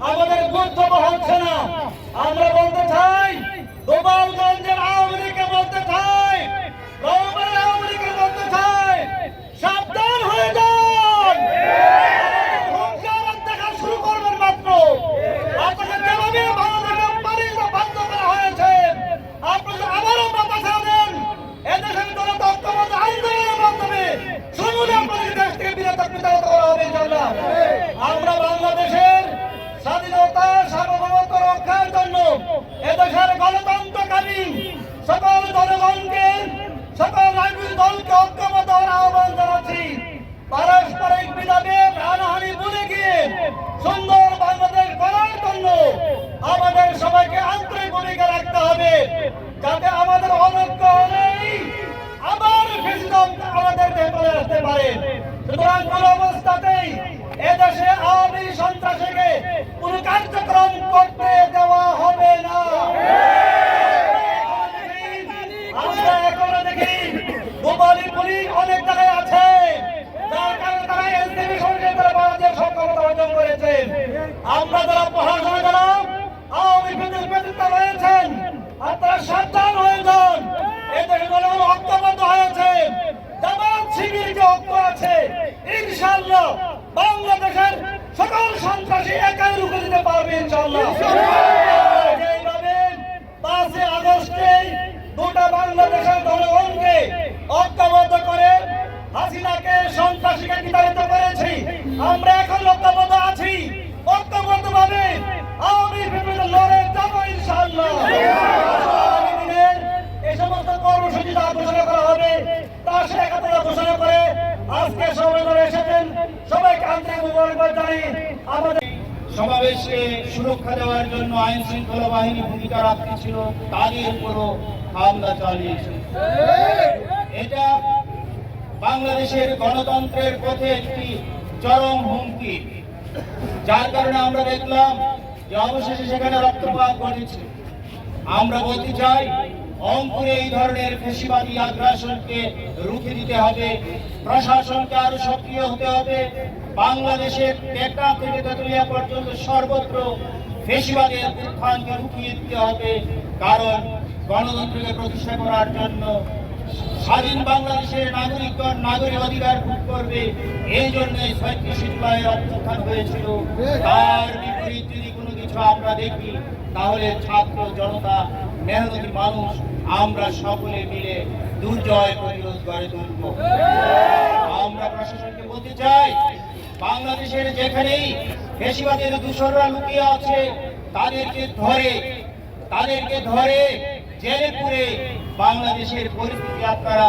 আমাদের গুরুত্ব আমরা এখনও দেখি গোপালী পুলিশ আছে যার কারণে করেছেন আমরা যারা প্রশাসনে যারা আওয়ামী বিদ্যুৎ ব্যতীত রয়েছেন আপনারা সাবধান হয়ে যান এদের জনগণ ঐক্যবদ্ধ হয়েছে জামাত শিবির যে ঐক্য আছে ইনশাআল্লাহ বাংলাদেশের সকল সন্ত্রাসী একাই রুখে দিতে পারবে ইনশাল্লাহ পাঁচই আগস্টে গোটা বাংলাদেশের জনগণকে ঐক্যবদ্ধ করে হাসিনাকে সন্ত্রাসীকে বিতাড়িত করেছি, আমরা আজকে সবাই করে এসেছেন সবাইকে আন্তরিক মুবারকবাদ জানাই আমাদের সমাবেশে সুরক্ষা দেওয়ার জন্য আইন শৃঙ্খলা বাহিনী ভূমিকা রাখতেছিল তাদের উপরও হামলা চালিয়েছে। এটা বাংলাদেশের গণতন্ত্রের পথে একটি চরম হুমকি। যার কারণে আমরা দেখলাম যে অবশেষে সেখানে রক্তপাত ঘটেছে। আমরা বলতে চাই অঙ্কুরে এই ধরনের ফেসিবাদী আগ্রাসনকে রুখে দিতে হবে। প্রশাসনকে আরও সক্রিয় হতে হবে। বাংলাদেশের টেকনাফ থেকে তেতুলিয়া পর্যন্ত সর্বত্র ফেসিবাদের উত্থানকে রুখিয়ে দিতে হবে। কারণ গণতন্ত্রকে প্রতিষ্ঠা করার জন্য স্বাধীন বাংলাদেশের নাগরিকগণ নাগরিক অধিকার ভোগ করবে। এই জন্য ছয়ত্রিশ জুলাইয়ের অভ্যুত্থান হয়েছিল। তার বিপরীত যদি কোনো কিছু আমরা দেখি, তাহলে ছাত্র জনতা মেহনতি মানুষ, আমরা সকলে মিলে দুর্জয় প্রতিরোধ গড়ে তুলব। আমরা প্রশাসনকে বলতে চাই, বাংলাদেশের যেখানেই বেশিবাদের দূষণরা লুকিয়ে আছে, তাদেরকে ধরে তাদেরকে ধরে জেলে পুরে বাংলাদেশের পরিস্থিতি আপনারা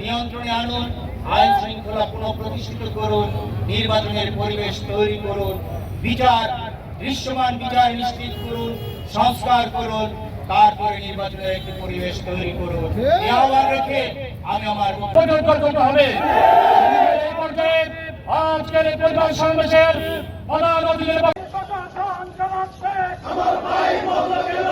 নিয়ন্ত্রণে আনুন, আইন শৃঙ্খলা পুনঃপ্রতিষ্ঠিত করুন, নির্বাচনের পরিবেশ তৈরি করুন, বিচার, দৃশ্যমান বিচার নিশ্চিত করুন, সংস্কার করুন তারপরে নির্বাচনের একটি পরিবেশ তৈরি করুন। এই আহ্বান রেখে আমি আমার বক্তব্য করতে হবে। আজকের এই পরিবার সমাবেশের প্রধান অতিথি আমার ভাই গেল